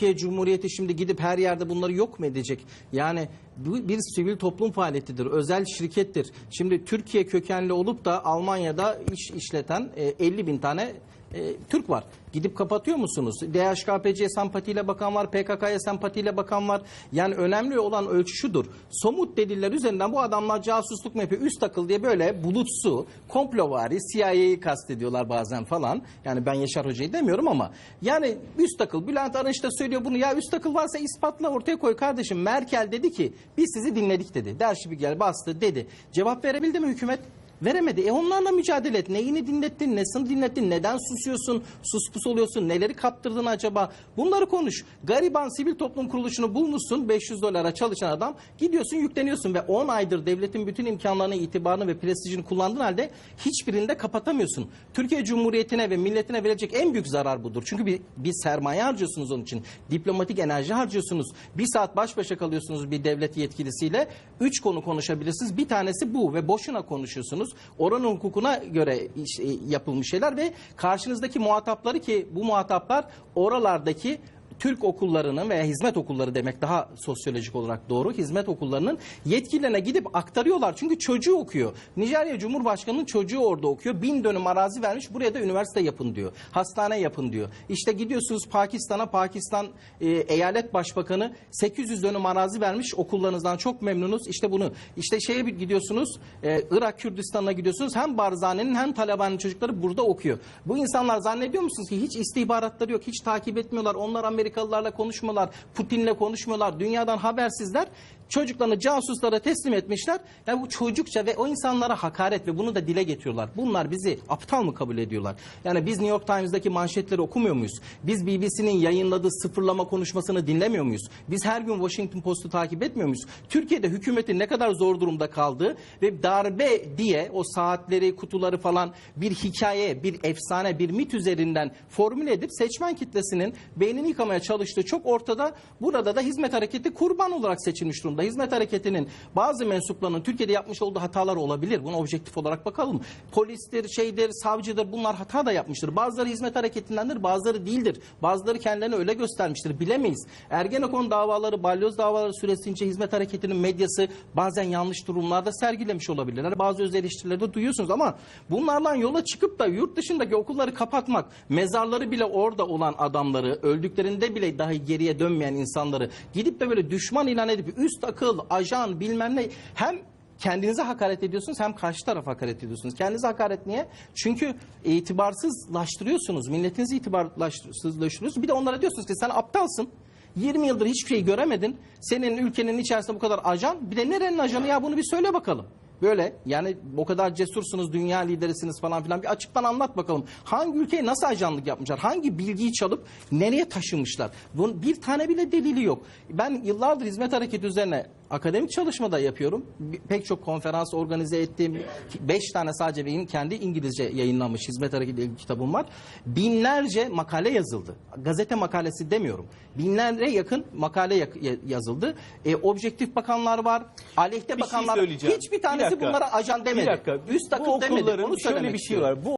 Türkiye Cumhuriyeti şimdi gidip her yerde bunları yok mu edecek? Yani bu bir sivil toplum faaliyetidir, özel şirkettir. Şimdi Türkiye kökenli olup da Almanya'da iş işleten e, 50 bin tane e, Türk var. Gidip kapatıyor musunuz? DHKPC'ye sempatiyle bakan var, PKK'ya sempatiyle bakan var. Yani önemli olan ölçü şudur. Somut deliller üzerinden bu adamlar casusluk yapıyor? Üst akıl diye böyle bulutsu, komplovari, CIA'yı kastediyorlar bazen falan. Yani ben Yaşar Hoca'yı demiyorum ama. Yani üst akıl, Bülent Arınç da söylüyor bunu. Ya üst akıl varsa ispatla ortaya koy kardeşim. Merkel dedi ki biz sizi dinledik dedi. Derşibigel bastı dedi. Cevap verebildi mi hükümet? Veremedi. E onlarla mücadele et. Neyini dinlettin, nesini dinlettin, neden susuyorsun, suspus oluyorsun, neleri kaptırdın acaba? Bunları konuş. Gariban sivil toplum kuruluşunu bulmuşsun 500 dolara çalışan adam. Gidiyorsun yükleniyorsun ve 10 aydır devletin bütün imkanlarını, itibarını ve prestijini kullandığın halde hiçbirini de kapatamıyorsun. Türkiye Cumhuriyeti'ne ve milletine verecek en büyük zarar budur. Çünkü bir, bir sermaye harcıyorsunuz onun için. Diplomatik enerji harcıyorsunuz. Bir saat baş başa kalıyorsunuz bir devlet yetkilisiyle. Üç konu konuşabilirsiniz. Bir tanesi bu ve boşuna konuşuyorsunuz. Oranın hukukuna göre e, yapılmış şeyler ve karşınızdaki muhatapları ki bu muhataplar oralardaki Türk okullarının veya hizmet okulları demek daha sosyolojik olarak doğru. Hizmet okullarının yetkililerine gidip aktarıyorlar. Çünkü çocuğu okuyor. Nijerya Cumhurbaşkanı'nın çocuğu orada okuyor. Bin dönüm arazi vermiş. Buraya da üniversite yapın diyor. Hastane yapın diyor. İşte gidiyorsunuz Pakistan'a. Pakistan e, eyalet başbakanı 800 dönüm arazi vermiş. Okullarınızdan çok memnunuz. İşte bunu. İşte şeye bir gidiyorsunuz. e, Irak Kürdistan'a gidiyorsunuz. Hem Barzani'nin hem Taliban'ın çocukları burada okuyor. Bu insanlar zannediyor musunuz ki hiç istihbaratları yok. Hiç takip etmiyorlar. Onlar Amerikalılarla konuşmuyorlar. Putin'le konuşmuyorlar. Dünyadan habersizler. Çocuklarını casuslara teslim etmişler. Yani bu çocukça ve o insanlara hakaret ve bunu da dile getiriyorlar. Bunlar bizi aptal mı kabul ediyorlar? Yani biz New York Times'daki manşetleri okumuyor muyuz? Biz BBC'nin yayınladığı sıfırlama konuşmasını dinlemiyor muyuz? Biz her gün Washington Post'u takip etmiyor muyuz? Türkiye'de hükümetin ne kadar zor durumda kaldığı ve darbe diye o saatleri, kutuları falan bir hikaye, bir efsane, bir mit üzerinden formüle edip seçmen kitlesinin beynini yıkamaya çalıştığı çok ortada. Burada da hizmet hareketi kurban olarak seçilmiş durumda. Hizmet hareketinin bazı mensuplarının Türkiye'de yapmış olduğu hatalar olabilir. Buna objektif olarak bakalım. Polistir, şeydir, savcıdır bunlar hata da yapmıştır. Bazıları hizmet hareketindendir, bazıları değildir. Bazıları kendilerini öyle göstermiştir. Bilemeyiz. Ergenekon davaları, balyoz davaları süresince hizmet hareketinin medyası bazen yanlış durumlarda sergilemiş olabilirler. Bazı öz eleştirileri de duyuyorsunuz ama bunlardan yola çıkıp da yurt dışındaki okulları kapatmak, mezarları bile orada olan adamları, öldüklerinde bile dahi geriye dönmeyen insanları gidip de böyle düşman ilan edip üst akıl, ajan bilmem ne hem kendinize hakaret ediyorsunuz hem karşı tarafa hakaret ediyorsunuz. Kendinize hakaret niye? Çünkü itibarsızlaştırıyorsunuz. Milletinizi itibarsızlaştırıyorsunuz. Bir de onlara diyorsunuz ki sen aptalsın. 20 yıldır hiçbir şey göremedin. Senin ülkenin içerisinde bu kadar ajan. Bir de nerenin ajanı ya bunu bir söyle bakalım. Böyle yani o kadar cesursunuz, dünya liderisiniz falan filan bir açıktan anlat bakalım. Hangi ülkeye nasıl ajanlık yapmışlar? Hangi bilgiyi çalıp nereye taşımışlar? Bunun bir tane bile delili yok. Ben yıllardır hizmet hareketi üzerine akademik çalışma da yapıyorum. Pek çok konferans organize ettim. Beş tane sadece benim kendi İngilizce yayınlanmış hizmet hareketi kitabım var. Binlerce makale yazıldı. Gazete makalesi demiyorum. Binlerce yakın makale yazıldı. E, objektif bakanlar var. Aleyhte Bir şey bakanlar. söyleyeceğim. Hiçbir Bir tanesi dakika. bunlara ajan demedi. Bir dakika. Üst Bu akıl demedi. okulların Onu şöyle söylemek bir şey istiyorum. var. Bu